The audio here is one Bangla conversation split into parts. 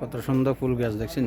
কত সুন্দর ফুল গাছ দেখছেন?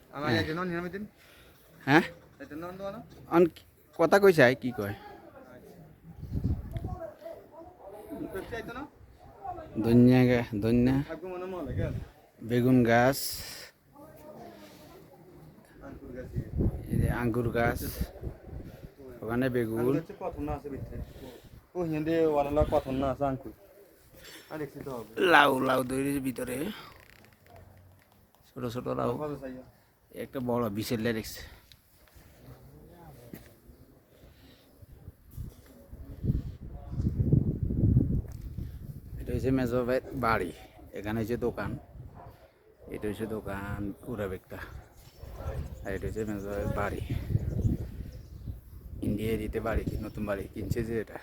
হ্যাঁ। অন কথা কইছে আই কি কয়? ধনিয়া ধনিয়া বেগুন গাছ আঙ্গুর গাছ ওখানে বেগুন। লাউ লাউ তৈরির ভিতরে। ছোট ছোট লাউ। একটা বড় বিশের লেরেক্স এটা হচ্ছে মেজো বাড়ি। এখানে হচ্ছে দোকান। এটা হচ্ছে দোকান বেগটা আর এটা হচ্ছে মেজো বাড়ি। ইন্ডিয়া দিতে বাড়ি, নতুন বাড়ি কিনছে যে এটা।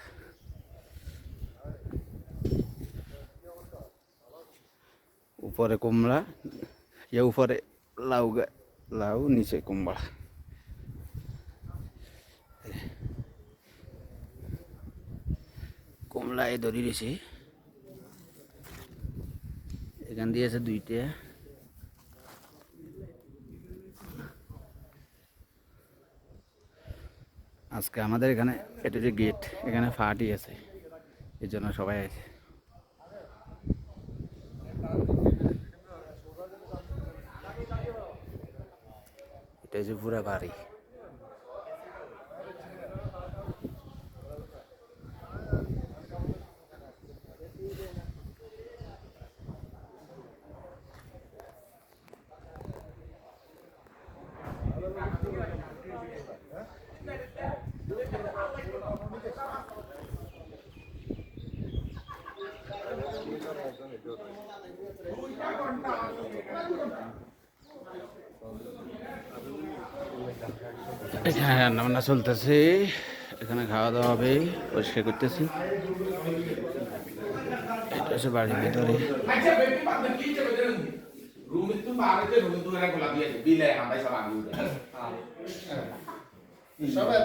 উপরে কুমড়া ইয়ে উপরে লাউ গা- লাউ, নিচে কুমড়া। কমলা এ ধরি রয়েছে এখান দিয়ে আছে দুইটা। আজকে আমাদের এখানে এটা যে গেট এখানে ফাটি আছে। এই জন্য সবাই আছে হচ্ছে পুরা বাড়ি। এখানে রান্না বান্না চলতেছে এখানে খাওয়া দাওয়া হবে পরিষ্কার করতেছি এটা হচ্ছে বাড়ির ভিতরে. সবাই